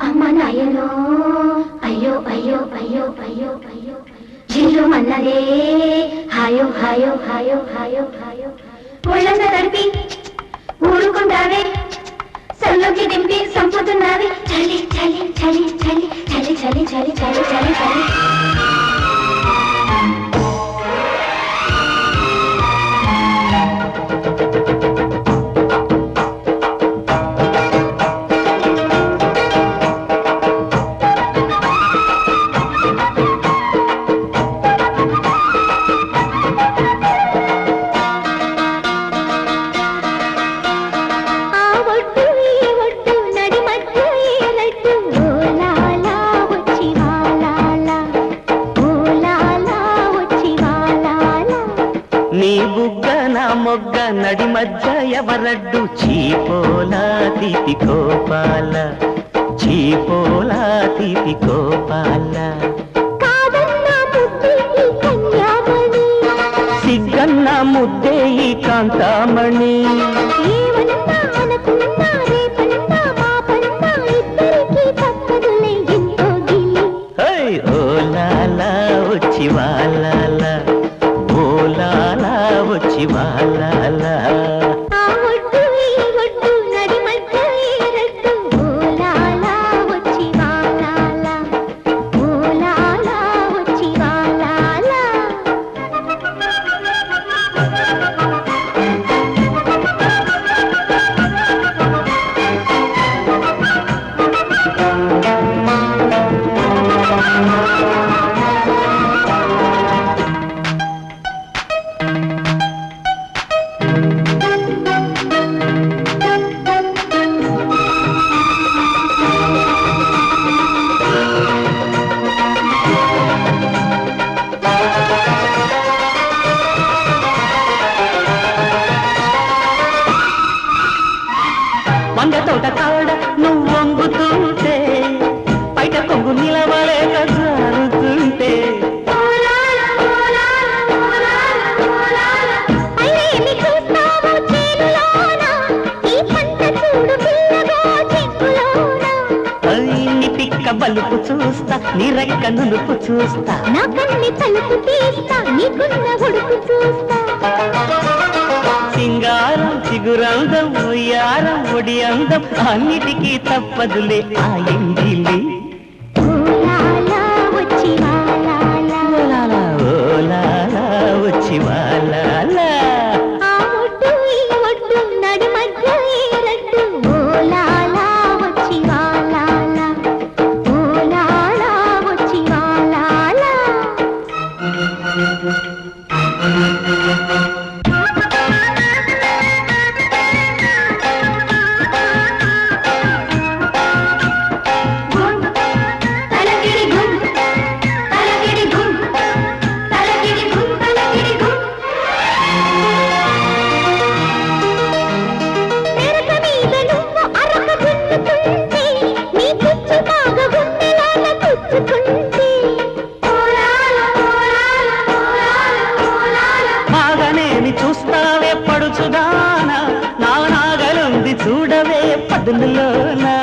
అమ్మ నాయనో అయ్యో అయ్యో అయ్యో అయ్యో అయ్యో. జిల్లు మన్నదే. హాయో హాయో హాయో హాయో హాయో. ఒళ్ళంతా తడిపి ఊరుకుంటావే. సల్లోకి దింపి సంపుతున్నావే. చలి చలి చలి చలి చలి చలి చలి చలి చలి చలి. నీ బుగ్గ నా మొగ్గ నడి మధ్య ఎవరడ్డు? చీపోలా తీపి కోపాల చీపోలా తీపి కన్యామణి. సిగ్గన్న ముద్దే ఈ కాంతామణి. వచ్చి వాళ్ళ వంగ తోట కాడ నువ్వు వంగుతుంటే బయట కొంగు నిలవలేక జారుతుంటే బలుపు చూస్తా నీ రెక్క నులుపు చూస్తా. నా కన్ని తలుపు తీస్తా నీకున్న ఉడుకు చూస్తా. సింగారం చిగురందం ఉయ్యారం అందం అన్నిటికీ తప్పదులే ఆ ఎంగిలి పడుచుదానా నా నాగలుంది చూడవే పదునులోనా.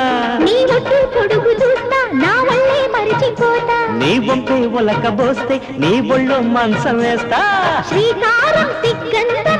నీ ఒట్టు పొడుగు చూస్తా నా వల్లే మరిచిపోతా. నీ బొంపే ఒలకబోస్తే నీ బొళ్ళో మంచం వేస్తా. శ్రీకారం సిగ్గంధం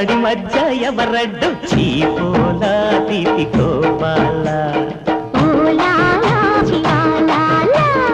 నడి మధ్య ఎవరడ్డు చీపోలా తీపి గోపాలా?